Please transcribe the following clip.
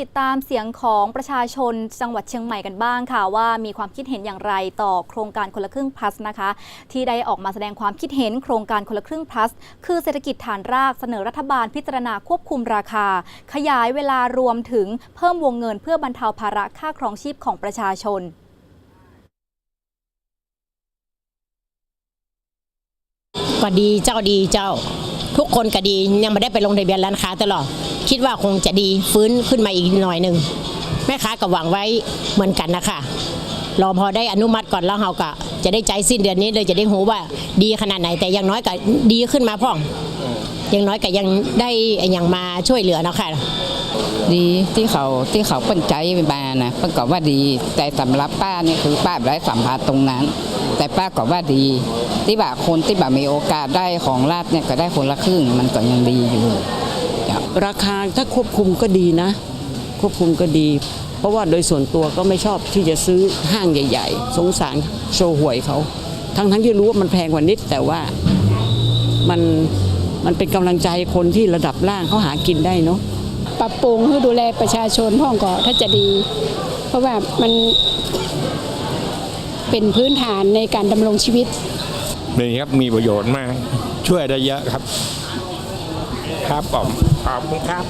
ติดตามเสียงของประชาชนจังหวัดเชียงใหม่กันบ้างค่ะ ว่ามีความคิดเห็นอย่างไรต่อโครงการคนละครึ่ง plus นะคะ ที่ได้ออกมาแสดงความคิดเห็นโครงการคนละครึ่ง plus คือเศรษฐกิจฐานรากเสนอรัฐบาลพิจารณาควบคุมราคา ขยายเวลารวมถึงเพิ่มวงเงินเพื่อบรรเทาภาระค่าครองชีพของประชาชนก็ดีเจ้าดีเจ้า ทุกคนก็ดียังไม่ได้ไปลงทะเบียนร้านค้าตลอดคิดว่าคงจะดีฟื้นขึ้นมาอีกหน่อยหนึ่งแม่ค้าก็หวังไว้เหมือนกันนะคะรอพอได้อนุมัติก่อนแล้วเราก็จะได้ใจสิ้นเดือนนี้เลยจะได้หูว่าดีขนาดไหนแต่อย่างน้อยก็ดีขึ้นมาพ่องอย่างน้อยก็ยังได้อย่างมาช่วยเหลือเนาะค่ะดีที่เขาที่เขาเปิ้นใจมานะเปิ้นก็ว่าดีแต่สำหรับป้าเนี่ยคือป้าไม่ได้สัมผัสตรงนั้น แต่ป้าก็ว่าดี ที่แบบคนที่แบบมีโอกาสได้ของรัฐเนี่ยก็ได้คนละครึ่งมันก็ยังดีอยู่ ราคาถ้าควบคุมก็ดีนะ ควบคุมก็ดี เพราะว่าโดยส่วนตัวก็ไม่ชอบที่จะซื้อห้างใหญ่ ๆ สงสารโชว์หวยเขา ทั้งทั้งๆที่รู้ว่ามันแพงกว่านิด แต่ว่ามันมันเป็นกำลังใจคนที่ระดับล่างเขาหากินได้เนาะปรับปรุงเพื่อดูแลประชาชนพ่องก็ถ้าจะดี เพราะว่ามัน เป็นพื้นฐานในการดำรงชีวิตนี่ครับมีประโยชน์มาก ช่วยได้เยอะครับ ครับผมขอบคุณครับ